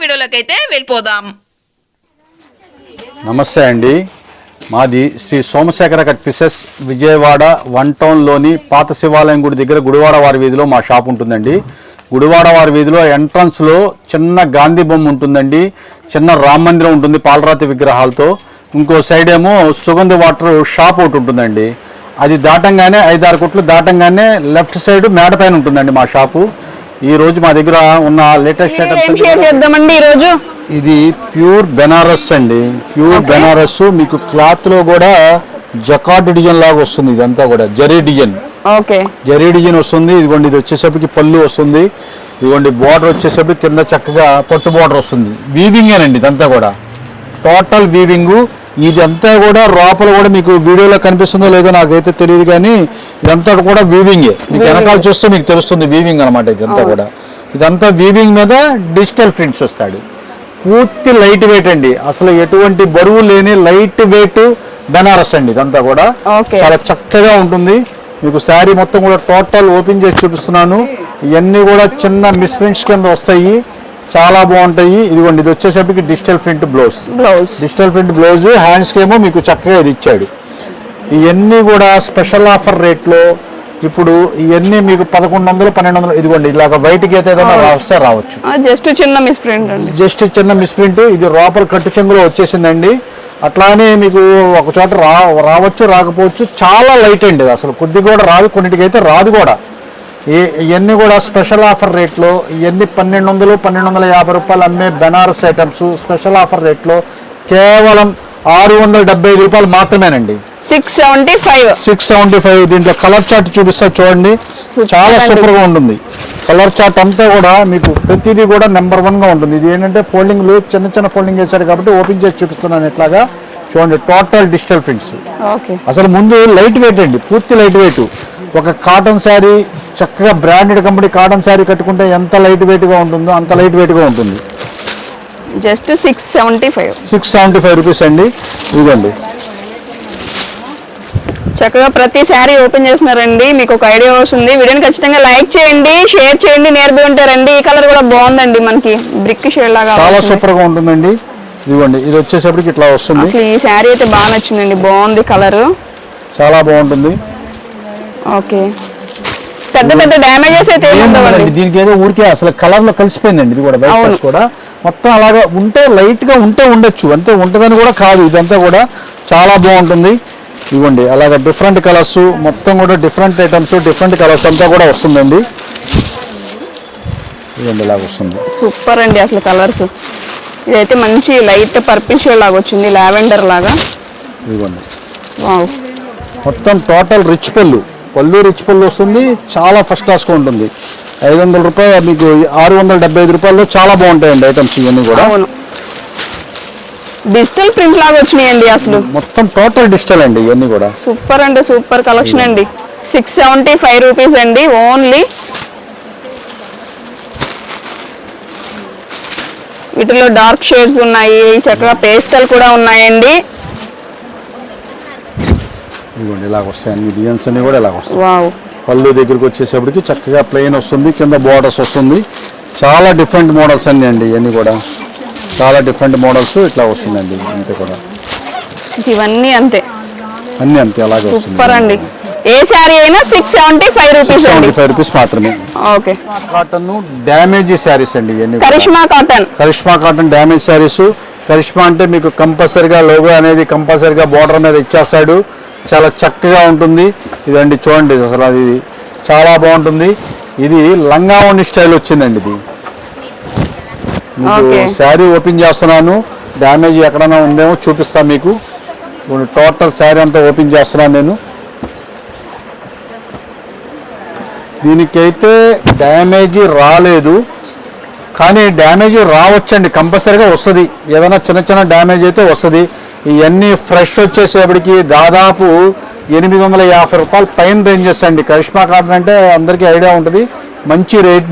వీడియోలోకి అయితే వెళ్ళిపోదాం. నమస్తే అండి. మాది Shri Somasekhara cut pieces Vijayawada one టౌన్లోని పాత శివాలయం గుడి దగ్గర గుడివాడ వారి వీధిలో మా షాప్ ఉంటుందండి. గుడివాడ వారి వీధిలో ఎంట్రన్స్లో చిన్న గాంధీ బొమ్మ ఉంటుందండి. చిన్న రామ మందిరం ఉంటుంది పాలరాతి విగ్రహాలతో. ఇంకో సైడ్ ఏమో సుగంధ వాటర్ షాప్ ఒకటి ఉంటుందండి. అది దాటంగానే ఐదారు కొట్లు దాటంగానే లెఫ్ట్ సైడ్ మేడ పైన ఉంటుందండి మా షాపు. ఈ రోజు మా దగ్గర ఉన్న లేటెస్ట్ చేద్దామండి ఈరోజు ఇది ప్యూర్ బెనారస్ అండి. ప్యూర్ బెనారస్ మీకు క్లాత్లో కూడా జకాట్ డిజైన్ లాగా వస్తుంది ఇదంతా కూడా zari design. Okay. Zari design వస్తుంది ఇదిగోండి ఇది వచ్చేసరికి పళ్ళు వస్తుంది ఇదిగోండి బార్డర్ వచ్చేసరికి కింద చక్కగా పట్టు బార్డర్ వస్తుంది. వీవింగ్ అండి ఇదంతా కూడా. టోటల్ వీవింగ్ ఇదంతా కూడా లోపల కూడా మీకు వీడియోలో కనిపిస్తుందో లేదో నాకైతే తెలియదు కానీ ఇదంతా కూడా వీవింగే మీకు వెనకాల చూస్తే మీకు తెలుస్తుంది వీవింగ్ అనమాట ఇదంతా కూడా. ఇదంతా వీవింగ్ మీద డిజిటల్ ప్రింట్స్ వస్తాడు పూర్తి లైట్ వెయిట్ అండి. అసలు ఎటువంటి బరువు లేని లైట్ వెయిట్ బెనారస్ అండి ఇదంతా కూడా. చాలా చక్కగా ఉంటుంది. మీకు శారీ మొత్తం కూడా టోటల్ ఓపెన్ చేసి చూపిస్తున్నాను. ఇవన్నీ కూడా చిన్న మిస్ప్రింట్స్ కింద వస్తాయి. చాలా బాగుంటాయి. ఇదిగోండి ఇది వచ్చేసరికి digital print blouse. Blouse. Digital print blouse హ్యాండ్స్కి ఏమో మీకు చక్కగా ఇది ఇచ్చాడు. ఇవన్నీ కూడా స్పెషల్ ఆఫర్ రేట్లో ఇప్పుడు ఇవన్నీ మీకు పదకొండు వందలు పన్నెండు వందలు ఇదిగోండి ఇలాగ బయటికి అయితే ఏదైనా వస్తే రావచ్చు. జస్ట్ చిన్న మిస్ ప్రింట్ జస్ట్ చిన్న మిస్ప్రింట్ ఇది లోపల కట్టు చెంగులో వచ్చేసిందండి. అట్లానే మీకు ఒక చోట రా రావచ్చు రాకపోవచ్చు చాలా లైట్ అండి అసలు కొద్ది కూడా రాదు కొన్నిటికి అయితే రాదు కూడా. ఇవన్నీ కూడా స్పెషల్ ఆఫర్ రేట్లో ఇవన్నీ పన్నెండు వందలు పన్నెండు వందల యాభై రూపాయలు అమ్మే బెనారస్ ఐటమ్స్ స్పెషల్ ఆఫర్ రేట్లో కేవలం ఆరు వందల డెబ్బై ఐదు రూపాయలు మాత్రమేనండి. Six seventy five. Six seventy five దీంట్లో కలర్ చార్ట్ చూపిస్తా చూడండి. చాలా అండి. సూపర్గా ఉంటుంది. కలర్ చార్ట్ అంతా కూడా మీకు ప్రతిదీ కూడా నెంబర్ వన్గా ఉంటుంది. ఇది ఏంటంటే ఫోల్డింగ్ చిన్న చిన్న ఫోల్డింగ్ చేశాడు కాబట్టి ఓపెన్ చేసి చూపిస్తున్నాను ఇట్లాగా చూడండి టోటల్ డిజిటల్ ప్రింట్స్. అసలు ముందు లైట్ వెయిట్ అండి పూర్తి లైట్ వెయిట్. ఒక కాటన్ శారీ చక్కగా బ్రాండెడ్ కంపెనీ కాటన్ శారీ కట్టుకుంటే ఎంత లైట్ వెయిట్గా ఉంటుందో అంత లైట్ వెయిట్గా ఉంటుంది. Just six seventy five six seventy five rupees అండి. ఇదిగోండి. చక్కగా ప్రతి శారీ ఓపెన్ చేస్తున్నారండి. మీకు ఒక ఐడియా వస్తుంది. వీడియోని ఖచ్చితంగా లైక్ చేయండి షేర్ చేయండి నియర్ బై ఉంటారండి. ఈ కలర్ కూడా బాగుందండి మనకి. బ్రిక్ షేడ్ లాగా చాలా. సూపర్గా ఉంటుందండి. ఇదిగోండి ఇది వచ్చేసరికి ఇట్లా వస్తుంది. అసలు ఈ శారీ అయితే బాగా నచ్చిందండి. బాగుంది కలర్. చాలా బాగుంటుంది. ఓకే. పెద్ద పెద్ద డ్యామేజెస్ అయితే దీనికి ఏదో ఊరికే అసలు కలర్లో కలిసిపోయిందండి ఇది కూడా వైట్ కూడా. మొత్తం అలాగా ఉంటే లైట్గా ఉంటే ఉండొచ్చు. అంతే ఉంటదని కూడా కాదు. ఇదంతా కూడా చాలా బాగుంటుంది. ఇవ్వండి. అలాగా డిఫరెంట్ కలర్స్ మొత్తం కూడా డిఫరెంట్ ఐటమ్స్ డిఫరెంట్ కలర్స్ అంతా కూడా వస్తుందండి. ఇవ్వండి ఇలాగ వస్తుంది. సూపర్ అండి అసలు కలర్స్ ఇదైతే మంచి లైట్ పర్పిల్ షేడ్ లాగా వచ్చింది లావెండర్ లాగా. వావ్ మొత్తం టోటల్ రిచ్ పళ్ళు పళ్ళు రిచ్ పళ్ళు వస్తుంది చాలా ఫస్ట్ క్లాస్గా ఉంటుంది. ఐదు వందల రూపాయలు మీకు ఆరు వందల డెబ్బై ఐదు రూపాయల్లో చాలా బాగుంటాయండి ఐటమ్స్ ఇవన్నీ కూడా. అవును. డిజిటల్ ప్రింట్ లాగా వచ్చినాయండి అసలు. మొత్తం టోటల్ డిజిటల్ అండి ఇవన్నీ కూడా. సూపర్ అంటే సూపర్ కలెక్షన్ అండి. సిక్స్ సెవెంటీ ఫైవ్ రూపీస్ అండి ఓన్లీ వీటిలో డార్క్ షేడ్స్ ఉన్నాయి చక్కగా పేస్టల్ కూడా ఉన్నాయండి. ఇదిగోండి ఇలాగ వస్తాయి అన్ని డిజైన్స్ అన్ని కూడా ఇలాగ వస్తాయి. వావ్. పళ్ళు దగ్గరికి వచ్చేసప్పటికి చక్కగా ప్లెయిన్ వస్తుంది కింద బోర్డర్స్ వస్తుంది. చాలా డిఫరెంట్ మోడల్స్ అన్ని అండి ఇవన్నీ కూడా. చాలా డిఫరెంట్ మోడల్స్ ఇట్లా వస్తుందండి అంతే కూడా. ఇవన్నీ అంతే. అన్ని అంతే అలాగే వస్తుంది. సూపర్ అండి. ఏ శారీ అయినా six seventy five rupees seventy five rupees మాత్రమే. ఓకే. కాటన్ డ్యామేజ్ శారీస్ అండి ఇవన్నీ. Karishma cotton. Karishma cotton damage saris. Karishma అంటే మీకు కంపల్సరిగా లోగో అనేది కంపల్సరిగా బార్డర్ మీద ఇచ్చేస్తాడు. చాలా చక్కగా ఉంటుంది. ఇదండి చూడండి అసలు అది చాలా బాగుంటుంది. ఇది లంగావణి స్టైల్ వచ్చిందండి ఇది. మీకు. శారీ ఓపెన్ చేస్తున్నాను. డ్యామేజ్ ఎక్కడైనా ఉందేమో చూపిస్తాను మీకు. టోటల్ శారీ అంతా ఓపెన్ చేస్తున్నాను నేను. దీనికైతే డ్యామేజ్ రాలేదు. కానీ డ్యామేజ్ రావచ్చండి. కంపల్సరీగా వస్తుంది. ఏదైనా చిన్న చిన్న డ్యామేజ్ అయితే వస్తుంది. ఇవన్నీ ఫ్రెష్ వచ్చేసేపటికి దాదాపు ఎనిమిది వందల యాభై రూపాయలు పైన రేంజెస్ అండి కరిష్మా కాటన్ అంటే అందరికీ ఐడియా ఉంటుంది. మంచి రేట్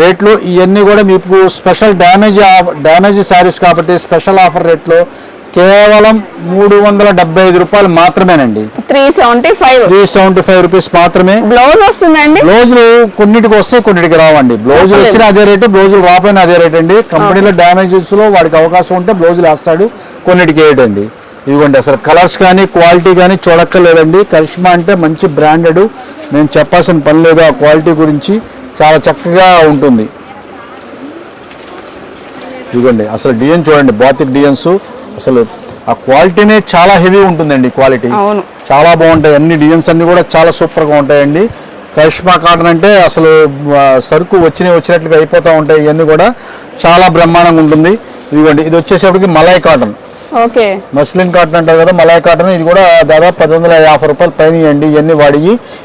రేట్లు ఇవన్నీ కూడా మీకు స్పెషల్ డ్యామేజ్ డ్యామేజ్ శారీస్ కాబట్టి స్పెషల్ ఆఫర్ రేట్లో కేవలం మూడు వందల డెబ్బై ఐదు రూపాయలు మాత్రమేనండి. Three seventy five. Three seventy five rupees మాత్రమే. బ్లౌజ్ వస్తుందండి? బ్లౌజులు కొన్నిటికి వస్తాయి కొన్నిటికి రావండి. బ్లౌజులు. వచ్చిన అదే రేటు బ్లౌజులు రాపోయినా అదే రేట్ అండి. కంపెనీలో డ్యామేజెస్లో వాడికి అవకాశం ఉంటే బ్లౌజులు వేస్తాడు కొన్నిటికి వేయడండి. ఇదిగోండి అసలు కలర్స్ కానీ క్వాలిటీ కానీ చూడక్కర్లేదండి. కరిష్మా అంటే మంచి బ్రాండెడ్. నేను చెప్పాల్సిన పని లేదు ఆ క్వాలిటీ గురించి చాలా చక్కగా ఉంటుంది. ఇదిగోండి అసలు డిజైన్ చూడండి బాతిక్ డిజైన్స్. అసలు ఆ క్వాలిటీనే చాలా హెవీ ఉంటుందండి క్వాలిటీ. చాలా బాగుంటాయి. అన్ని డిజైన్స్ అన్ని కూడా చాలా సూపర్గా ఉంటాయండి. కరిష్మా కాటన్ అంటే అసలు సరుకు వచ్చినవి వచ్చినట్లుగా అయిపోతూ ఉంటాయి ఇవన్నీ కూడా. చాలా బ్రహ్మాండంగా ఉంటుంది. ఇదిగోండి ఇది వచ్చేసేపటికి malai cotton. Okay. Muslin cotton అంటారు కదా మలాయ్ కాటన్ ఇది కూడా దాదాపు పది వందల యాభై రూపాయలు పైన ఇవ్వండి ఇవన్నీ వాడి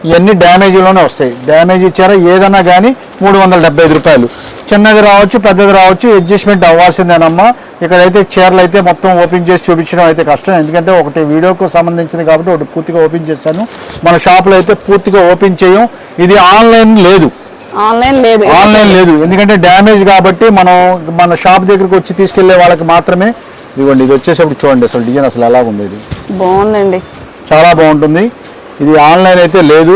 ఇవన్నీ డ్యామేజ్లోనే వస్తాయి. డ్యామేజ్ ఇచ్చారా? ఏదైనా కానీ మూడు వందల డెబ్బై ఐదు రూపాయలు. చిన్నది రావచ్చు పెద్దది రావచ్చు అడ్జస్ట్మెంట్ అవ్వాల్సిందేనమ్మా. ఇక్కడైతే చీరలు అయితే మొత్తం ఓపెన్ చేసి చూపించడం అయితే కష్టం. ఎందుకంటే ఒకటి వీడియోకు సంబంధించింది కాబట్టి ఒకటి పూర్తిగా ఓపెన్ చేశాను. మన షాప్లో అయితే పూర్తిగా ఓపెన్ చేయం. ఇది ఆన్లైన్ లేదు. ఆన్లైన్ లేదు. ఆన్లైన్ లేదు. ఎందుకంటే డ్యామేజ్ కాబట్టి మనం మన షాప్ దగ్గరికి వచ్చి తీసుకెళ్ళే వాళ్ళకి మాత్రమే ఇదిగోండి ఇది వచ్చేసరికి చూడండి అసలు డిజైన్ అసలు ఎలా ఉంది ఇది. బాగుందండి. చాలా బాగుంటుంది. ఇది ఆన్లైన్ అయితే లేదు.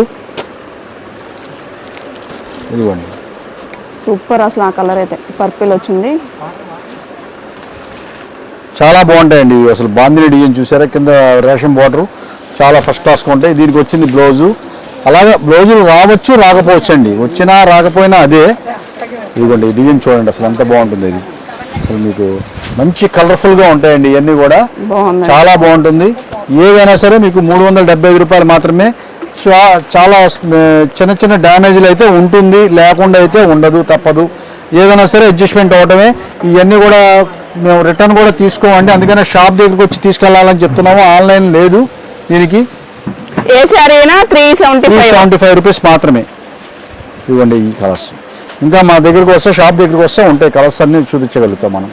ఇదిగోండి. సూపర్ అసలు ఆ కలర్ అయితే. పర్పుల్ వచ్చింది. చాలా బాగుంటాయండి. అసలు బాందిని డిజైన్ చూసారా? కింద రేషన్ బార్డర్. చాలా ఫస్ట్ క్లాస్గా ఉంటాయి. దీనికి వచ్చింది బ్లౌజు. అలాగే బ్లౌజులు రావచ్చు రాకపోవచ్చు అండి వచ్చినా రాకపోయినా అదే. ఇదిగోండి డిజైన్ చూడండి. అసలు ఎంత బాగుంటుంది ఇది. అసలు మీకు మంచి కలర్ఫుల్గా ఉంటాయండి ఇవన్నీ కూడా. చాలా బాగుంటుంది. ఏవైనా సరే మీకు మూడు వందల డెబ్బై ఐదు రూపాయలు మాత్రమే చాలా చిన్న చిన్న డ్యామేజ్లు అయితే ఉంటుంది. లేకుండా అయితే ఉండదు తప్పదు. ఏదైనా సరే అడ్జస్ట్మెంట్ అవటమే. ఇవన్నీ కూడా మేము రిటర్న్ కూడా తీసుకోమండి. అందుకనే షాప్ దగ్గరికి వచ్చి తీసుకెళ్ళాలని చెప్తున్నాము. ఆన్లైన్ లేదు దీనికి. ఏ శారీ అయినా త్రీ సెవెంటీ ఫైవ్ రూపీస్ మాత్రమే. ఇవ్వండి ఈ కలర్స్ ఇంకా మా దగ్గరికి వస్తే షాప్ దగ్గరికి వస్తే ఉంటాయి కలర్స్ అన్ని చూపించగలుగుతాం మనం.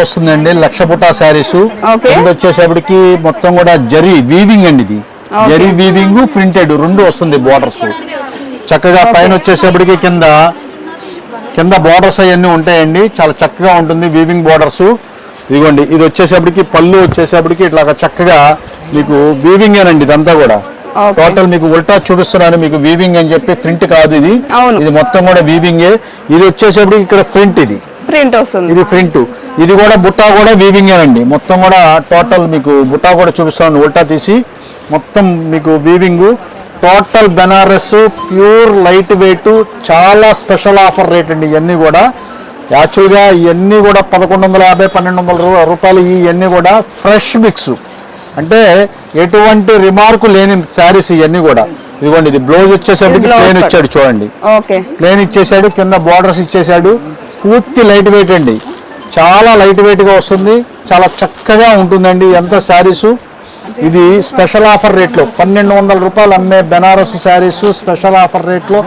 వస్తుందండి? లక్ష పుటా శారీస్. వచ్చేసేపటికి మొత్తం కూడా జరీ వీవింగ్ అండి ఇది. జరీ వీవింగ్ ప్రింటెడ్ రెండు వస్తుంది బోర్డర్స్ చక్కగా పైన వచ్చేసేపటికి కింద కింద బోర్డర్స్ అవన్నీ ఉంటాయండి. చాలా చక్కగా ఉంటుంది వీవింగ్ బోర్డర్స్ ఇదిగోండి ఇది వచ్చేసేపటికి పళ్ళు వచ్చేసేపటికి ఇట్లా చక్కగా మీకు వీవింగ్ ఏనండి ఇదంతా కూడా. టోటల్ మీకు ఉల్టా చూపిస్తున్నాను మీకు వీవింగ్ అని చెప్పి ప్రింట్ కాదు ఇది. ఇది మొత్తం కూడా వీవింగే ఇది వచ్చేసేపటికి ఇక్కడ ప్రింట్ ఇది. ప్రింట్ వస్తుంది. ఇది ప్రింట్. ఇది కూడా బుట్టా కూడా వీవింగ్ అండి మొత్తం కూడా టోటల్ మీకు బుట్టా కూడా చూపిస్తాను ఉల్టా తీసి. మొత్తం మీకు weaving total Banaras pure light weight చాలా స్పెషల్ ఆఫర్ రేట్ అండి ఇవన్నీ కూడా. యాక్చువల్గా ఇవన్నీ కూడా పదకొండు వందల యాభై పన్నెండు వందల రూపాయలు ఇవన్నీ కూడా ఫ్రెష్ మిక్స్ అంటే ఎటువంటి రిమార్కు లేని శారీస్ ఇవన్నీ కూడా. ఇదిగోండి ఇది బ్లౌజ్ వచ్చేసరికి ప్లేన్. ఇచ్చాడు చూడండి. ప్లేన్ ఇచ్చేసాడు కింద బార్డర్స్ ఇచ్చేసాడు. పూర్తి లైట్ వెయిట్ అండి. చాలా లైట్ వెయిట్గా వస్తుంది. చాలా చక్కగా ఉంటుందండి ఎంత శారీస్. ఇది స్పెషల్ ఆఫర్ రేట్లో పన్నెండు వందల రూపాయలు అమ్మే బెనారస్ శారీస్ స్పెషల్ ఆఫర్ రేట్లో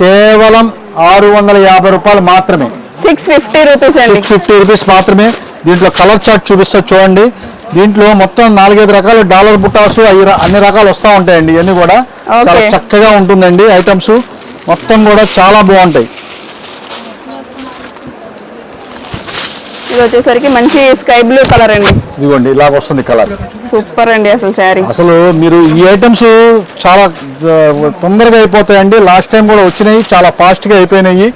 కేవలం ఆరు వందల యాభై రూపాయలు మాత్రమే. సిక్స్ ఫిఫ్టీ రూపీస్ అండి. సిక్స్ ఫిఫ్టీ రూపీస్ మాత్రమే. దీంట్లో కలర్ చార్ట్ చూపిస్తా చూడండి. దీంట్లో మొత్తం నాలుగైదు రకాల డాలర్ బుట్టాసు అవి అన్ని రకాలు వస్తూ ఉంటాయండి. ఇవన్నీ కూడా. చాలా చక్కగా ఉంటుందండి. ఐటమ్స్ మొత్తం కూడా చాలా బాగుంటాయి. ఇది వచ్చేసరికి మంచి స్కై బ్లూ కలర్ అండి. ఇదిగోండి ఇలాగ వస్తుంది కలర్. సూపర్ అండి అసలు శారీ. అసలు మీరు ఈ ఐటమ్స్ చాలా తొందరగా అయిపోతాయండి. లాస్ట్ టైం కూడా వచ్చినాయి చాలా ఫాస్ట్గా అయిపోయినాయి.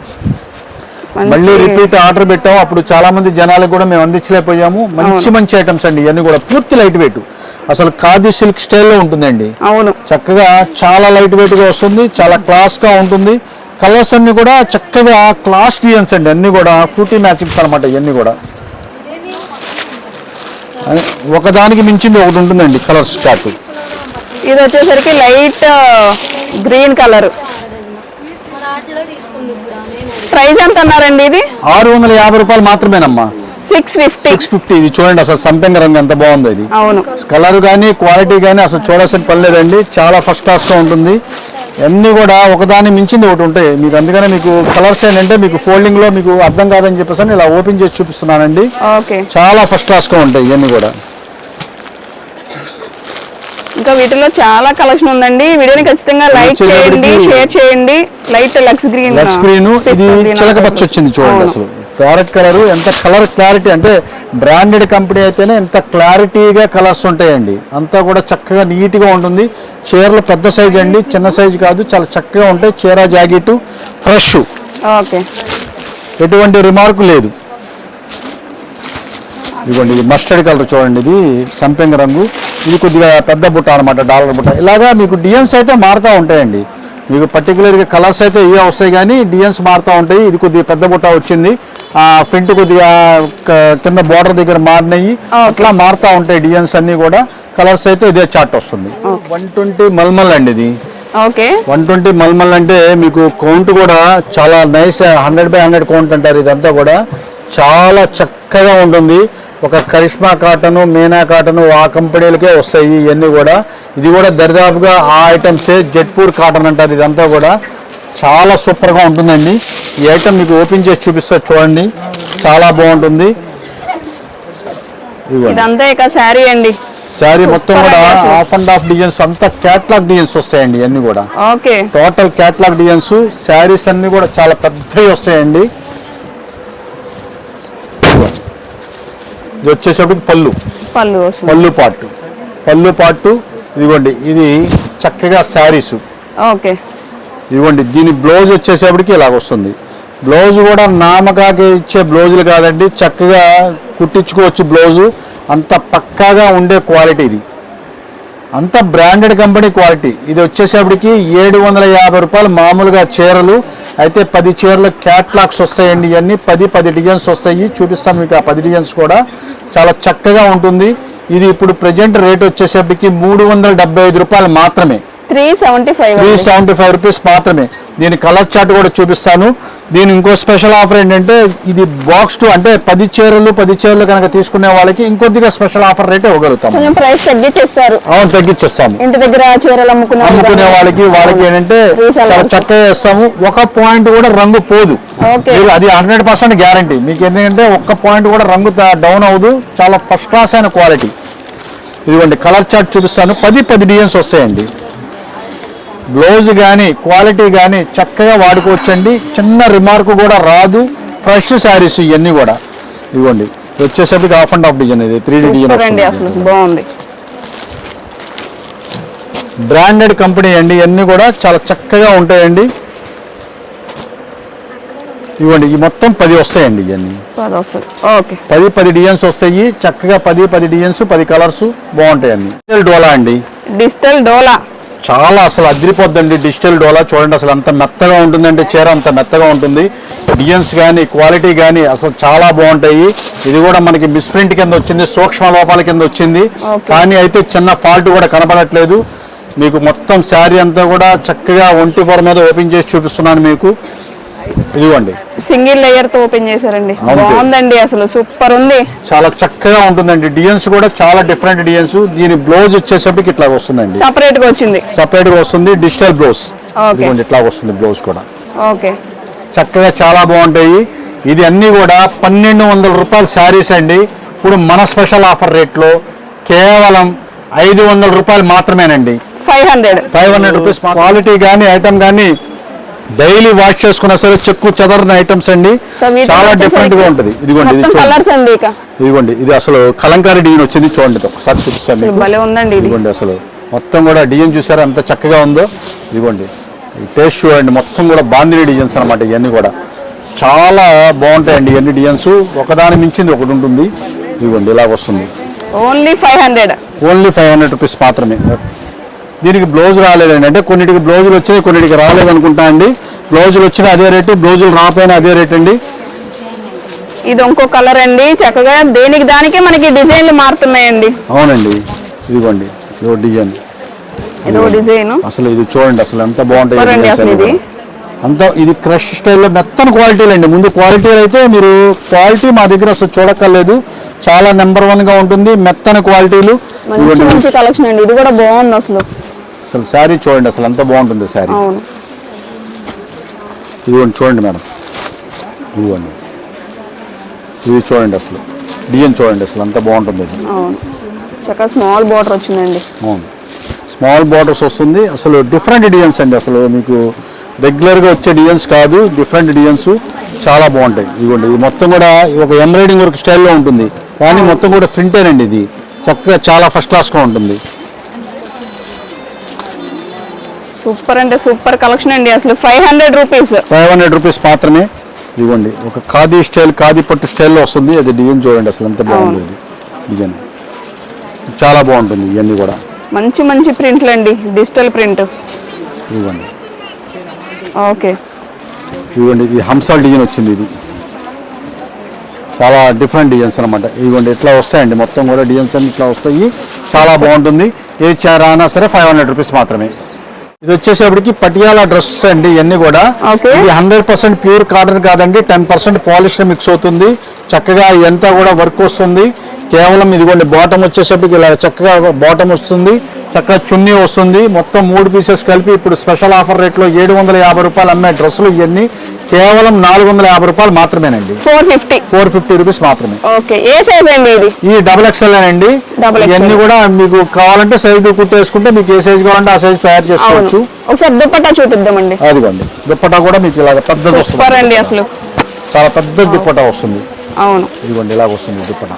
మళ్ళీ రిపీట్ ఆర్డర్ పెట్టాము అప్పుడు చాలా మంది జనాలకు కూడా మేము అందించలేకపోయాము. మంచి మంచి ఐటమ్స్ అండి. ఇవన్నీ కూడా పూర్తి లైట్ వెయిట్ అసలు ఖాదీ సిల్క్ స్టైల్లో ఉంటుందండి. అవును. చక్కగా చాలా లైట్ వెయిట్గా వస్తుంది. చాలా క్లాస్గా ఉంటుంది. కలర్స్ అన్ని కూడా చక్కగా క్లాస్ డిజైన్స్ అండి. అన్ని కూడా ఫ్రూటీ మ్యాచింగ్స్ అనమాట ఇవన్నీ కూడా. అని ఒకదానికి మించింది ఒకటి ఉంటుందండి కలర్స్ చార్ట్ ఇది వచ్చేసరికి లైట్ గ్రీన్ కలర్ ప్రైస్ ఎంత అన్నారండి ఇది? ఆరు వందల యాభై రూపాయలు మాత్రమేనమ్మా. Six fifty. Six fifty. ఇది చూడండి అసలు సంపెంగ రంగు ఎంత బాగుందో ఇది. అవును. కలర్ కానీ క్వాలిటీ కానీ అసలు చూడాల్సిన పని లేదండి. చాలా ఫస్ట్ క్లాస్గా ఉంటుంది. అన్నీ కూడా ఒకదాని మించింది ఒకటి ఉంటాయి. మీకు అందుకనే మీకు కలర్స్ ఏంటంటే మీకు ఫోల్డింగ్లో మీకు అర్థం కాదని చెప్పేసి ఇలా ఓపెన్ చేసి చూపిస్తున్నానండి. చాలా ఫస్ట్ క్లాస్గా ఉంటాయి ఇవన్నీ కూడా. ఇంకా వీటిలో చాలా కలెక్షన్ ఉందండి. వీడియోని ఖచ్చితంగా లైక్ చేయండి షేర్ చేయండి. లైట్ లక్స్ గ్రీన్ లచ్ స్క్రీన్ ఇది చిలక పచ్చి వచ్చింది చూడండి అసలు. ప్యారెట్ కలర్ ఎంత కలర్ క్లారిటీ అంటే బ్రాండెడ్ కంపెనీ అయితేనే ఎంత క్లారిటీగా కలర్స్ ఉంటాయండి. అంతా కూడా చక్కగా నీట్గా ఉంటుంది. చీరలు పెద్ద సైజ్ అండి చిన్న సైజ్ కాదు చాలా చక్కగా ఉంటాయి. చీర జాకెట్ ఫ్రెష్ ఓకే ఎటువంటి రిమార్క్ లేదు. ఇదిగోండి ఇది మస్టర్డ్ కలర్ చూడండి ఇది సంపెంగ రంగు. ఇది కొద్దిగా పెద్ద బుట్ట అనమాట డాలర్ బుట్ట. ఇలాగా మీకు డిజైన్స్ అయితే మారుతూ ఉంటాయండి. మీకు పర్టికులర్గా కలర్స్ అయితే ఇవే వస్తాయి కానీ డిజైన్స్ మారుతూ ఉంటాయి. ఇది కొద్దిగా పెద్ద బుట్ట వచ్చింది. ఆ ఫ్రంట్ కొద్దిగా కింద బార్డర్ దగ్గర మారినాయి. అట్లా మారుతూ ఉంటాయి డిజైన్స్ అన్ని కూడా. కలర్స్ అయితే ఇదే చార్ట్ వస్తుంది. వన్ ట్వంటీ మల్మల్ అండి ఇది. ఓకే. వన్ ట్వంటీ మల్మల్ అంటే మీకు కౌంట్ కూడా చాలా nice hundred by hundred count అంటారు ఇదంతా కూడా. చాలా చక్కగా ఉంటుంది. ఒక కరిష్మా కాటన్ మీనా కాటన్ ఆ కంపెనీలకే వస్తాయి ఇవన్నీ కూడా. ఇది కూడా దరిదాపుగా ఆ ఐటమ్సే జెట్పూర్ కాటన్ అంటారు. ఇదంతా కూడా చాలా సూపర్గా ఉంటుందండి. ఈ ఐటమ్ మీకు ఓపెన్ చేసి చూపిస్తా చూడండి. చాలా బాగుంటుంది. ఇదంతా ఇక శారీ అండి. శారీ మొత్తం కూడా. హాఫ్ అండ్ హాఫ్ డిజైన్స్ అంతా క్యాట్లాగ్ డిజైన్స్ వస్తాయండి ఇవన్నీ కూడా. Okay. Total catalogue designs saris అన్ని కూడా చాలా పెద్దవి వస్తాయండి. ఇది వచ్చేసరికి పళ్ళు. పళ్ళు పళ్ళు పాటు. పళ్ళు పాటు ఇదిగోండి ఇది చక్కగా శారీస్. ఓకే. ఇదిగోండి దీని బ్లౌజ్ వచ్చేసేపటికి ఇలాగ వస్తుంది. బ్లౌజ్ కూడా నామకాకి ఇచ్చే బ్లౌజులు కాదండి చక్కగా కుట్టించుకోవచ్చు బ్లౌజు. అంత పక్కాగా ఉండే క్వాలిటీ ఇది. అంత బ్రాండెడ్ కంపెనీ క్వాలిటీ ఇది వచ్చేసేపటికి ఏడు వందల యాభై రూపాయలు మామూలుగా చీరలు. అయితే పది చీరలు క్యాట్లాగ్స్ వస్తాయండి ఇవన్నీ పది పది డిజైన్స్ వస్తాయి. చూపిస్తాను మీకు ఆ పది డిజైన్స్ కూడా. చాలా చక్కగా ఉంటుంది. ఇది ఇప్పుడు ప్రజెంట్ రేట్ వచ్చేసేపటికి మూడు వందల డెబ్బై ఐదు రూపాయలు మాత్రమే. Three seventy five three seventy five rupees మాత్రమే. దీని కలర్ చార్ట్ కూడా చూపిస్తాను. దీని ఇంకో స్పెషల్ ఆఫర్ ఏంటంటే ఇది బాక్స్ టు అంటే పది చీరలు పది చీరలు కనుక తీసుకునే వాళ్ళకి ఇంకొద్దిగా స్పెషల్ ఆఫర్ రేట్ ఇవ్వగలుగుతాం. కొంచెం ప్రైస్ తగ్గించేస్తారు. అవును తగ్గించేస్తాము. ఇంటి దగ్గర చీరలు అమ్ముకునే వాళ్ళు అమ్ముకునే కానీ. వాళ్ళకి వాళ్ళకి ఏంటంటే. చాలా చక్కగా ఇస్తాము ఒక పాయింట్ కూడా రంగు పోదు. అది హండ్రెడ్ పర్సెంట్ గ్యారంటీ. మీకు ఎందుకంటే ఒక్క పాయింట్ కూడా రంగు డౌన్ అవ్వదు. చాలా ఫస్ట్ క్లాస్ అయిన క్వాలిటీ. ఇదిగోండి కలర్ చార్ట్ చూపిస్తాను. పది పది డిజైన్స్ వస్తాయండి. బ్లౌజ్ కానీ క్వాలిటీ కానీ చక్కగా వాడుకోవచ్చండి. చిన్న రిమార్క్ కూడా రాదు. ఫ్రెష్ శారీస్ ఇవన్నీ కూడా. ఇదిగోండి. ఇది వచ్చేసరికి హాఫ్ అండ్ హాఫ్ డిజైన్ ఇది. త్రీ డిజైన్ అసలు బాగుంది. బ్రాండెడ్ కంపెనీ అండి. ఇవన్నీ కూడా చాలా చక్కగా ఉంటాయండి. ఇవ్వండి ఈ మొత్తం పది వస్తాయండి ఇవన్నీ పది పది డిజైన్స్ వస్తాయి. చక్కగా పది పది డిజైన్స్ పది కలర్స్ బాగుంటాయండి. డిజిటల్ డోలా అండి? డిజిటల్ డోలా. చాలా అసలు అదిరిపోద్దండి డిజిటల్ డోలా. చూడండి అసలు అంత మెత్తగా ఉంటుందంటే చీర అంత మెత్తగా ఉంటుంది. డిజైన్స్ కానీ క్వాలిటీ కానీ అసలు చాలా బాగుంటాయి. ఇది కూడా మనకి మిస్ప్రింట్ కింద వచ్చింది సూక్ష్మ లోపాల కింద వచ్చింది. కానీ అయితే చిన్న ఫాల్ట్ కూడా కనబడట్లేదు మీకు మొత్తం శారీ అంతా కూడా చక్కగా ఒంటి పొర మీద ఓపెన్ చేసి చూపిస్తున్నాను మీకు. ఇదిగోండి. సింగిల్ లేయర్తో ఓపెన్ చేశారండి. బాగుందండి అసలు సూపర్ ఉంది. చాలా చక్కగా ఉంటుందండి. డిజైన్స్ కూడా చాలా డిఫరెంట్ డిజైన్స్. దీని బ్లౌజ్ వచ్చేసరికి ఇట్లా వస్తుందండి. సపరేట్గా వచ్చింది. సపరేట్గా వస్తుంది డిజిటల్ బ్లౌజ్. ఇదిగోండి ఇట్లా వస్తుంది బ్లౌజ్ కూడా. ఓకే చక్కగా చాలా బాగుంటాయి. ఇది అన్నీ కూడా పన్నెండు వందల రూపాయల శారీస్ అండి. ఇప్పుడు మన స్పెషల్ ఆఫర్ రేట్లో కేవలం ఐదు వందల రూపాయలు మాత్రమేనండి. Five hundred five hundred rupees quality కానీ ఐటమ్ కానీ డైలీ వాష్ చేసుకున్నా సరే చెక్కు చెదరని ఐటమ్స్ అండి. చాలా డిఫరెంట్గా ఉంటుంది. ఇదిగోండి ఇది కలర్స్ అండి ఇదిగోండి ఇది అసలు కలంకారీ డిజైన్ వచ్చింది చూడండి ఒకసారి చూపిస్తాను ఇదిగోండి అసలు. మొత్తం కూడా డిజైన్ చూసారా ఎంత చక్కగా ఉందో. ఇదిగోండి టేస్ట్ చూడండి మొత్తం కూడా బాందిని డిజైన్స్ అనమాట ఇవన్నీ కూడా. చాలా బాగుంటాయండి ఇవన్నీ డిజైన్స్. ఒకదాని మించింది ఒకటి ఉంటుంది. ఇదిగోండి ఇలా వస్తుంది. Only five hundred only five hundred rupees మాత్రమే. దీనికి బ్లౌజ్ రాలేదండి. అంటే కొన్నిటికి బ్లౌజులు వచ్చాయి కొన్నిటికి రాలేదు అనుకుంటా అండి. బ్లౌజులు వచ్చిన అదే రేటు బ్లౌజులు రాపోయిన అదే రేట్ అండి. ఇది ఇంకో కలర్ అండి. చక్కగా దేనికి దానికే మనకి డిజైన్లు మారుతున్నాయండి. అవునండి. ఇదిగోండి ఇదో డిజైన్. ఇదో డిజైన్. అసలు ఇది చూడండి అసలు ఎంత designs అసలు ఇది. అంతా ఇది క్రష్ స్టైల్లో మెత్తని క్వాలిటీలు అండి ముందు క్వాలిటీలు అయితే మీరు క్వాలిటీ మా దగ్గర అసలు చూడక్కర్లేదు. చాలా నెంబర్ వన్గా ఉంటుంది మెత్తని క్వాలిటీలు. కలెక్షన్ అండి. ఇది కూడా బాగుంది అసలు. అసలు శారీ చూడండి అసలు ఎంత బాగుంటుంది శారీ. ఇదిగోండి చూడండి మేడం. ఇదిగోండి. ఇది చూడండి అసలు. డిజైన్ చూడండి అసలు ఎంత బాగుంటుంది ఇది. చక్కగా స్మాల్ బార్డర్ వచ్చిందండి. అవును. స్మాల్ బార్డర్స్ వస్తుంది. అసలు డిఫరెంట్ డిజైన్స్ అండి అసలు. మీకు రెగ్యులర్గా వచ్చే డిజైన్స్ కాదు డిఫరెంట్ డిజైన్స్ చాలా బాగుంటాయి. ఇదిగోండి ఇది మొత్తం కూడా ఒక ఎంబ్రాయిడింగ్ వర్క్ స్టైల్లో ఉంటుంది. కానీ మొత్తం కూడా ప్రింటేనండి ఇది. చక్కగా చాలా ఫస్ట్ క్లాస్గా ఉంటుంది. సూపర్ అంటే సూపర్ కలెక్షన్ అండి. అసలు five hundred rupees. Five hundred rupees మాత్రమే ఇదిగోండి ఒక ఖాదీ స్టైల్ ఖాదీ పట్టు స్టైల్లో వస్తుంది. అది డిజైన్ చూడండి అసలు ఎంత బాగుంది ఇది. డిజైన్. చాలా బాగుంటుంది ఇవన్నీ కూడా. మంచి మంచి ప్రింట్లు అండి. Digital print. ఇదిగోండి ఓకే. ఇదిగోండి ఇది హంసాల్ డిజైన్ వచ్చింది ఇది. చాలా డిఫరెంట్ డిజైన్స్ అనమాట ఇదిగోండి ఇట్లా వస్తాయండి. మొత్తం కూడా డిజైన్స్ అన్ని ఇట్లా వస్తాయి. చాలా బాగుంటుంది. ఏ చీర అయినా సరే ఫైవ్ హండ్రెడ్ రూపీస్ మాత్రమే. ఇది వచ్చేసేపటికి పటియాలా డ్రెస్సెస్ అండి ఇవన్నీ కూడా. ఇది హండ్రెడ్ పర్సెంట్ ప్యూర్ కాటన్ కాదండి టెన్ పర్సెంట్ పాలిష్ మిక్స్ అవుతుంది. చక్కగా ఇదంతా కూడా వర్క్ వస్తుంది. కేవలం ఇదిగోండి బాటమ్ వచ్చేసరికి ఇలా చక్కగా బాటమ్ వస్తుంది. చక్కగా చున్నీ వస్తుంది. మొత్తం మూడు పీసెస్ కలిపి ఇప్పుడు స్పెషల్ ఆఫర్ రేట్లో ఏడు వందల యాభై రూపాయలు అమ్మే డ్రెస్సులు ఇవన్నీ. కేవలం నాలుగు వందల యాభై రూపాయలు మాత్రమేనండి. Four fifty. Four fifty rupees మాత్రమే. ఓకే. ఏ సైజ్ అండి ఇది? ఈ డబుల్ ఎక్స్ఎల్ అండి. ఇవన్నీ కూడా మీకు కావాలంటే సైజు కుట్టేసుకుంటే మీకు ఏ సైజ్ కావాలంటే ఆ సైజ్ తయారు చేసుకోవచ్చు. ఒకసారి దుప్పట్టా చూపిద్దామండి. అదిగోండి. దుప్పటా కూడా మీకు ఇలా పెద్దది సూపర్ వస్తుంది. అండి అసలు. చాలా పెద్ద దుప్పటా వస్తుంది. అవును. ఇదిగోండి ఇలా వస్తుంది దుప్పటా.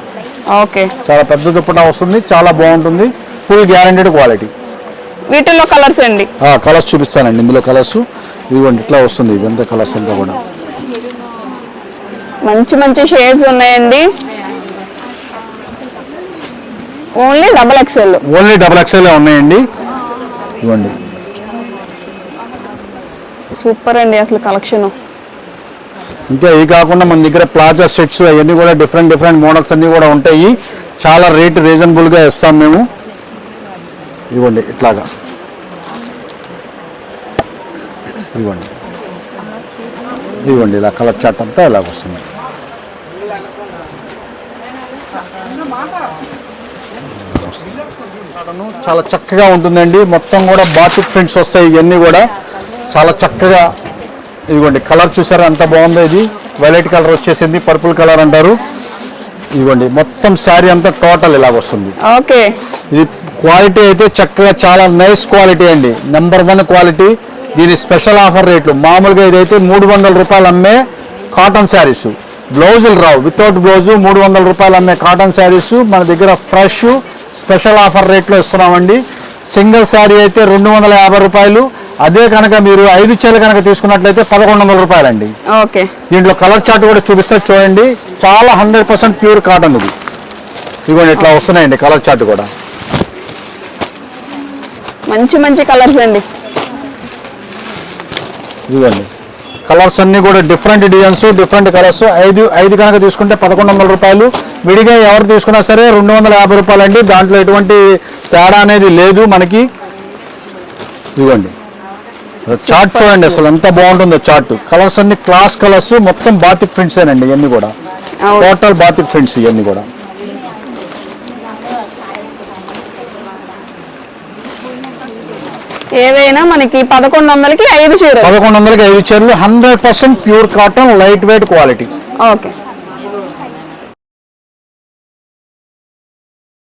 ఓకే. చాలా పెద్ద దుప్పటా వస్తుంది. చాలా బాగుంటుంది. Full guaranteed quality. వీటిల్లో కలర్స్ అండి. కలర్స్ చూపిస్తానండి. ఇందులో కలర్స్. ఇదిగోండి ఇట్లా వస్తుంది ఇదంతా కలర్స్ అంతా కూడా. మంచి మంచి షేడ్స్ ఉన్నాయండి. Only double XL only double XL ఉన్నాయండి. ఇవ్వండి సూపర్ అండి అసలు కలెక్షన్ ఇంకా ఇవి కాకుండా మన దగ్గర ప్లాజా సెట్స్ అవన్నీ కూడా డిఫరెంట్ డిఫరెంట్ మోడల్స్ అన్నీ కూడా ఉంటాయి. చాలా రేట్ రీజనబుల్గా ఇస్తాం మేము. ఇవ్వండి ఇట్లాగా. ఇవ్వండి. ఇవ్వండి ఇలా కలర్ చాట్ అంతా ఇలాగ వస్తుంది. చాలా చక్కగా ఉంటుందండి. మొత్తం కూడా బాటిక్ ప్రింట్స్ వస్తాయి ఇవన్నీ కూడా. చాలా చక్కగా ఇదిగోండి కలర్ చూసారా? ఎంత బాగుందో ఇది. వైలెట్ కలర్ వచ్చేసింది పర్పుల్ కలర్ అంటారు. ఇదిగోండి మొత్తం శారీ అంతా టోటల్ ఇలాగ వస్తుంది. ఓకే. ఇది క్వాలిటీ అయితే చక్కగా చాలా నైస్ క్వాలిటీ అండి. Number one quality. దీని స్పెషల్ ఆఫర్ రేట్లు. మామూలుగా ఇదైతే మూడు వందల రూపాయలు అమ్మే కాటన్ శారీస్ బ్లౌజులు రావు. వితౌట్ బ్లౌజు మూడు వందల రూపాయలు అమ్మే కాటన్ శారీస్ మన దగ్గర ఫ్రెష్ స్పెషల్ ఆఫర్ రేట్లో ఇస్తున్నామండి. సింగిల్ శారీ అయితే రెండు వందల యాభై రూపాయలు. అదే కనుక మీరు ఐదు చీరలు కనుక తీసుకున్నట్లయితే పదకొండు వందల రూపాయలండి. ఓకే. దీంట్లో కలర్ చార్ట్ కూడా చూపిస్తే చూడండి. చాలా హండ్రెడ్ పర్సెంట్ ప్యూర్ కాటన్ ఇది. ఇదిగోండి ఇట్లా వస్తున్నాయండి కలర్ చార్ట్ కూడా. మంచి మంచి కలర్స్ అండి. ఇదిగోండి కలర్స్ అన్ని కూడా డిఫరెంట్ డిజైన్స్ డిఫరెంట్ కలర్స్ ఐదు ఐదు కనుక తీసుకుంటే పదకొండు వందల రూపాయలు. విడిగా ఎవరు తీసుకున్నా సరే రెండు వందల యాభై రూపాయలు అండి దాంట్లో ఎటువంటి తేడా అనేది లేదు మనకి. ఇదిగోండి చార్ట్ చూడండి అసలు ఎంత బాగుంటుందో చార్ట్ కలర్స్ అన్ని క్లాస్ కలర్స్ మొత్తం బాతిక్ ప్రింట్స్ అండి ఇవన్నీ కూడా. టోటల్ బాతిక్ ప్రింట్స్ ఇవన్నీ కూడా. ఏవైనా మనకి పదకొండు వందలకి ఐదు చీరలు. పదకొండు వందలకి ఐదు చీరలు hundred percent pure cotton light weight quality. Okay.